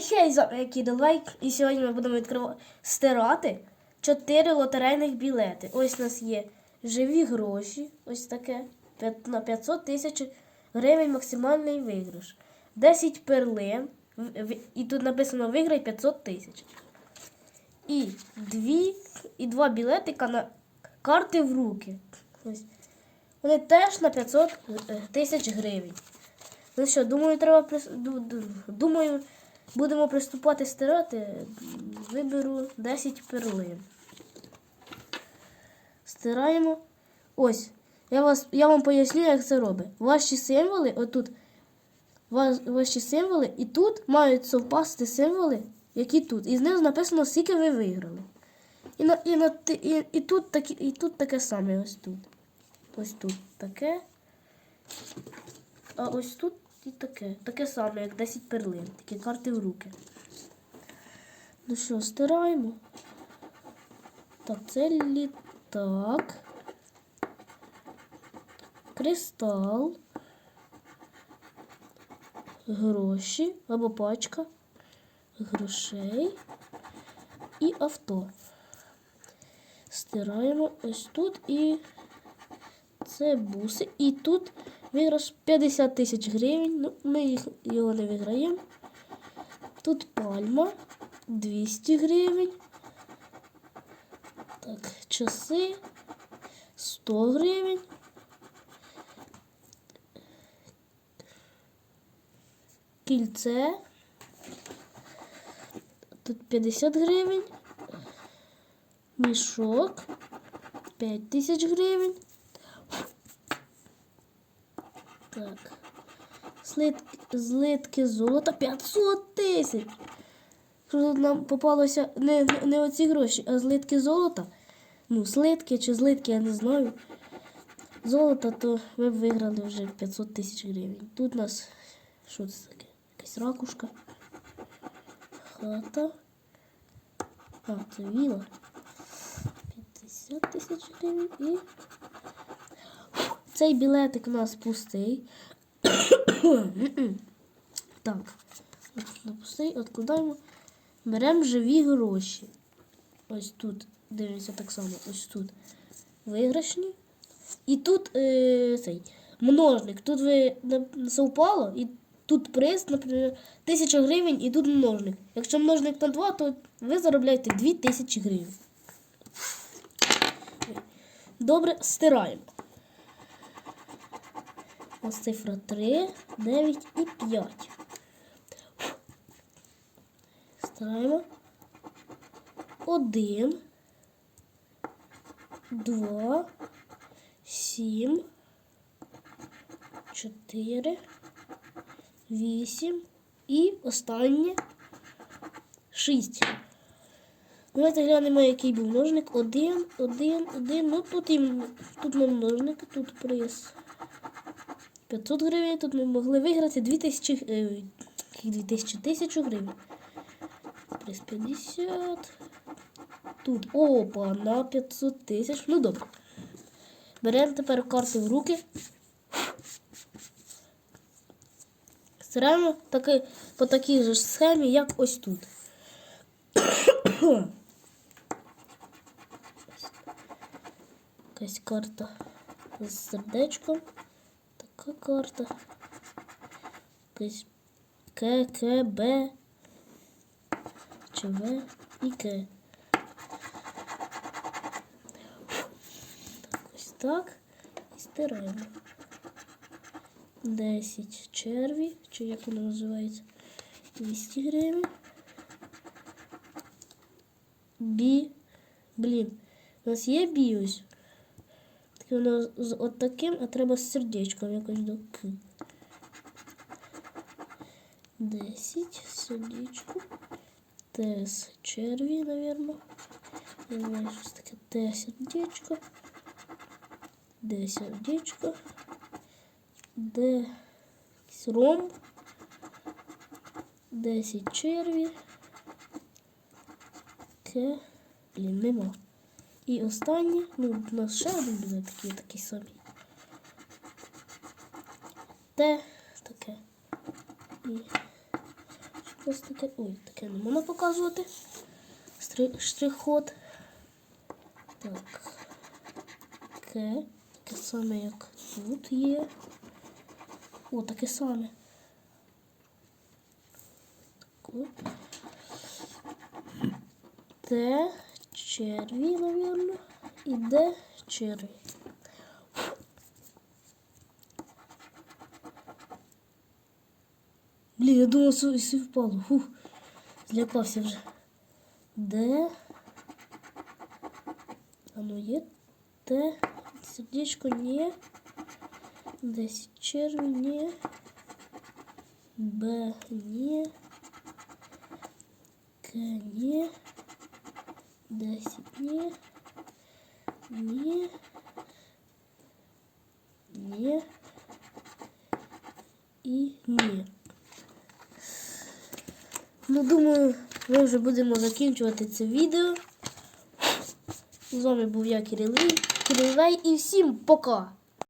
Хей, вами Кідолайк. І сьогодні ми будемо відкривати стирати 4 лотерейних білети. Ось у нас є живі гроші, ось таке. На 500 тисяч гривень максимальний виграш. 10 перлин. І тут написано виграй 500 тисяч. І дві, і два білетика на карти в руки. Ось. Вони теж на 500 е, тисяч гривень. Ну що, думаю, треба думаю, будемо приступати стирати. Виберу 10 перлин. Стираємо. Ось. Я, вас, я вам поясню, як це робить. Ваші символи, отут. Ваші символи, і тут мають совпасти символи, які тут. І знизу написано, скільки ви виграли. І, на, і, на, і, і, тут такі, і тут таке саме, ось тут. Ось тут таке. А ось тут і таке. Таке саме, як 10 перлин. Такі карти в руки. Ну що, стираємо. Так, це літак. Кристал. Гроші або пачка грошей і авто. Стираємо ось тут і це буси. І тут виграш 50 тисяч гривень. Ну, ми їх, його не виграємо. Тут пальма 200 гривень. Так, часи 100 гривень. Кільце. Тут 50 гривень. Мішок 5 тисяч гривень. Так. Слитки, злитки золота 500 тисяч. Що тут нам попалося не, не, не оці гроші, а злитки золота. Ну, слитки чи злитки, я не знаю. Золото, то ви б виграли вже 500 тисяч гривень. Тут у нас що це таке? Якась ракушка. Хата. А, це віла. 50 тисяч гривень і. Цей білетик у нас пустий. так, от пустий, откладаємо. Беремо живі гроші. Ось тут, дивимося так само, ось тут виграшні. І тут е, цей множник. Тут ви совпало, і тут приз, наприклад, 1000 гривень, і тут множник. Якщо множник на 2, то ви заробляєте 2000 гривень. Добре, стираємо. Ось цифра 3, 9 і 5. Стираємо. 1, 2, 7, 4, 8 і останнє 6. Давайте глянемо, який був множник. Один, один, один. Ну тут і тут не множник, тут приз. 500 гривень. Тут ми могли виграти 2000, е, 2000 тисячу гривень. Приз 50. Тут опа, на 500 тисяч. Ну добре. Беремо тепер карти в руки. Стираємо таки, по такій же схемі, як ось тут. Якась карта з сердечком. Така карта. Якась К, К, Б. Чи В і К. Так, ось так. І стираємо. 10 черві, чи як воно називається? 200 гривень. Бі. Блін. У нас є бі ось. Воно з от таким, а треба з сердечком якось до К. 10 сердечко. Т з черві, напевно. Я знаю, щось таке Т сердечко. Д сердечко. Д ромб. 10 черві. К. Блін, нема. І останнє, ну, у нас ще один буде такий, такий самий. Т таке. І Ось таке. Ой, таке не можна показувати. Штрих-код. Так. Таке. Таке саме, як тут є. О, таке саме. Таке. Де черві, мабуть. Іде черві. Блін, я думав, що впало. Фух, злякався вже. Де? Оно ну, є те. Сердечко не. Десь черві не. Б не. К не. 10 не, не, не і не. Ну, думаю, ми вже будемо закінчувати це відео. З вами був я Кирилей. Кирилей і всім пока!